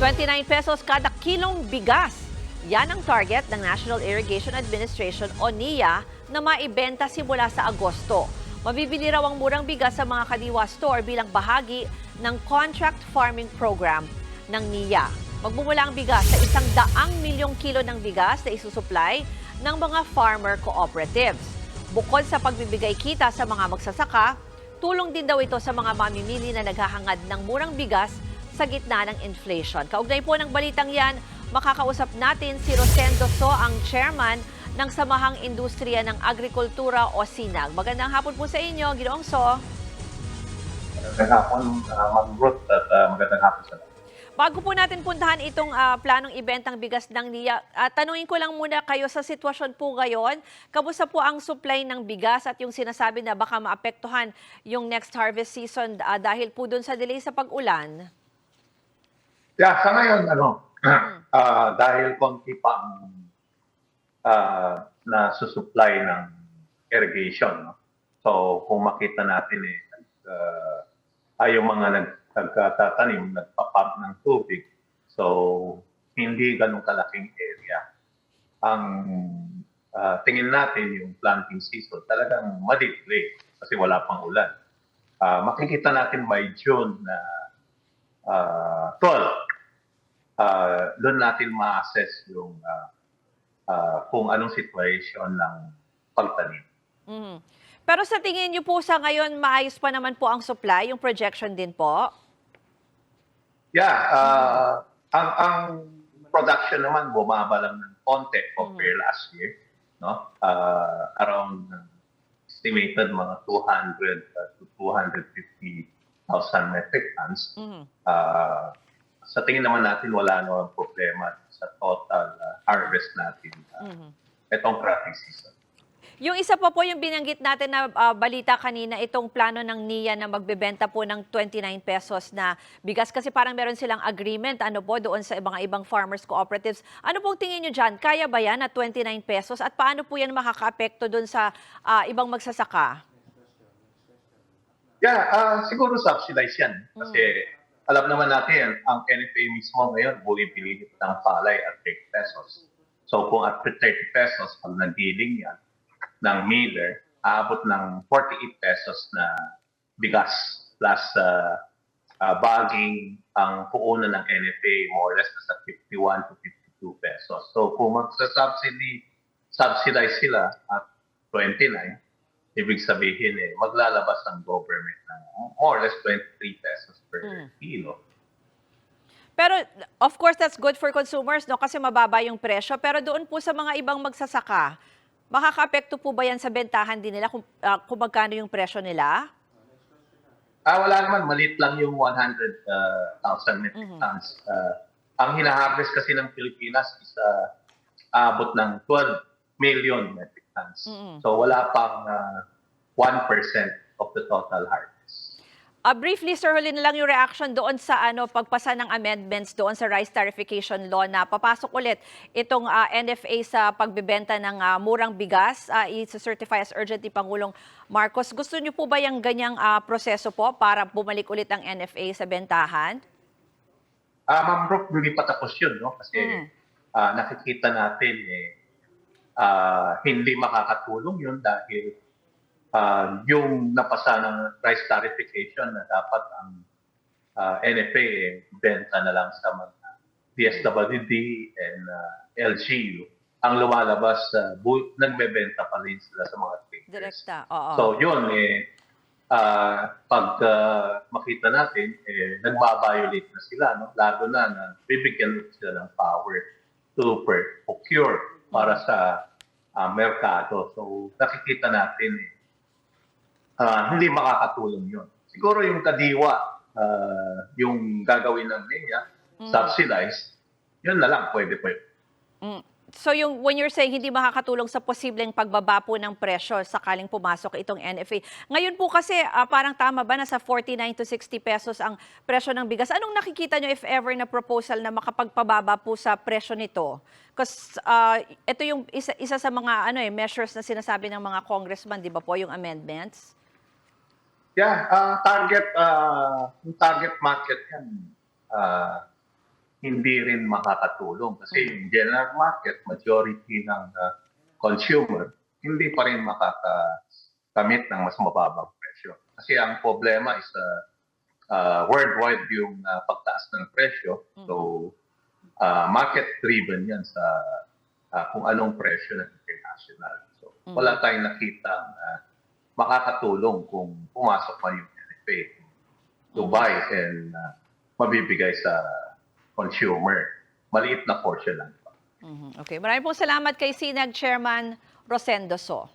29 pesos kada kilong bigas. Yan ang target ng National Irrigation Administration o NIA na maibenta simula sa Agosto. Mabibili raw ang murang bigas sa mga kadiwa store bilang bahagi ng contract farming program ng NIA. Magmumula ang bigas sa isang daang milyong kilo ng bigas na isusupply ng mga farmer cooperatives. Bukod sa pagbibigay kita sa mga magsasaka, tulong din daw ito sa mga mamimili na naghahangad ng murang bigas sa gitna ng inflation. Kaugnay po ng balitang yan, makakausap natin si Rosendo So, ang chairman ng Samahang Industriya ng Agrikultura o SINAG. Magandang hapon po sa inyo, Ginoong So. Magandang hapon, uh, Ma'am Ruth, at uh, magandang hapon sa. Bago po natin puntahan itong ah, planong ibentang bigas ng NIA, ah, tanungin ko lang muna kayo sa sitwasyon po ngayon. Kamusta po ang supply ng bigas at yung sinasabi na baka maapektuhan yung next harvest season ah, dahil po doon sa delay sa pag-ulan? Yeah, sa ngayon, ano, ah, dahil konti pa ang ah, na susupply ng irrigation, no? so kung makita natin eh, uh, ay yung mga nag, nagtatanim, nagpapump ng tubig, so hindi ganun kalaking area. Ang ah, tingin natin yung planting season, talagang madidelay kasi wala pang ulan. Ah, makikita natin by June na uh, 12, uh, doon natin ma-assess yung uh, uh, kung anong situation ng pagtanim. Mhm. Pero sa tingin niyo po sa ngayon, maayos pa naman po ang supply, yung projection din po? Yeah, uh, ang, ang production naman bumaba lang ng konti compare last year. No? Uh, around estimated mga 200 uh, to 250,000 metric tons. Mhm. Uh, sa tingin naman natin wala naman problema sa total uh, harvest natin uh, Mhm. itong cropping season. Yung isa pa po yung binanggit natin na ah, balita kanina, itong plano ng NIA na magbebenta po ng 29 pesos na bigas kasi parang meron silang agreement ano po doon sa mga ibang farmers cooperatives. Ano pong tingin nyo dyan? Kaya ba yan na 29 pesos? At paano po yan makaka-apekto doon sa ah, ibang magsasaka? Yeah, uh, siguro subsidize yan. Kasi alam naman natin, ang NFA mismo ngayon, bumibili ng palay at 30 pesos. So kung at 30 pesos, pag nag-dealing yan ng miller, aabot ng 48 pesos na bigas plus uh, uh, bagging ang puunan ng NFA more or less sa 51 to 52 pesos. So kung magsa-subsidy, subsidize sila at 29, ibig sabihin eh, maglalabas ang government ng more or less 23 pesos per Mm. kilo. Pero of course that's good for consumers no kasi mababa yung presyo. Pero doon po sa mga ibang magsasaka, makaka-apekto po ba yan sa bentahan din nila kung, ah, kung magkano yung presyo nila? Ah, wala naman, maliit lang yung 100,000 metric Mhm. tons. Ah, ang hinaharvest kasi ng Pilipinas is ah, abot ng 12 million metric tons. Mhm. So wala pang ah, 1% of the total harvest. Ah, briefly, sir, huli na lang yung reaction doon sa ano pagpasa ng amendments doon sa rice tarification law na papasok ulit itong ah, NFA sa pagbebenta ng ah, murang bigas, uh, i-certify as urgent ni Pangulong Marcos. Gusto niyo po ba yung ganyang ah, proseso po para bumalik ulit ang NFA sa bentahan? Ah, Ma'am Brooke, hindi pa tapos yun, no? Kasi Mm. ah, nakikita natin eh, ah, hindi makakatulong yun dahil ah, yung napasa ng price tarification na dapat ang ah, NFA eh, benta na lang sa mga DSWD and ah, LGU. Ang lumalabas, uh, bu- nagbebenta pa rin sila sa mga traders. Direkta, oo. So yun, eh, ah, pag ah, makita natin, eh, nagbabiolate na sila, no? lalo na na bibigyan sila ng power to procure para sa ah, merkado. So nakikita natin, eh, ah, hindi makakatulong yun. Siguro yung kadiwa, ah, yung gagawin ng NEA, Mm. subsidize, yun na lang, pwede pwede. Mm. So yung when you're saying hindi makakatulong sa posibleng pagbaba po ng presyo sakaling pumasok itong NFA. Ngayon po kasi ah, parang tama ba na sa 49 to 60 pesos ang presyo ng bigas? Anong nakikita nyo if ever na proposal na makapagpababa po sa presyo nito? Because ito yung isa, isa sa mga ano eh measures na sinasabi ng mga congressman, 'di ba po, yung amendments? Yeah, ah, target ah, yung target market yan. ah, hindi rin makakatulong kasi yung general market, majority ng uh, consumer, hindi pa rin makakakamit ng mas mababang presyo. Kasi ang problema is uh, uh, worldwide yung uh, pagtaas ng presyo. So, uh, market-driven yan sa uh, kung anong presyo ng international. So, wala tayong nakita na makakatulong kung pumasok man yung NFA to buy and uh, mabibigay sa consumer. Maliit na portion lang. Mhm. Okay, maraming pong salamat kay Sinag Chairman Rosendo So.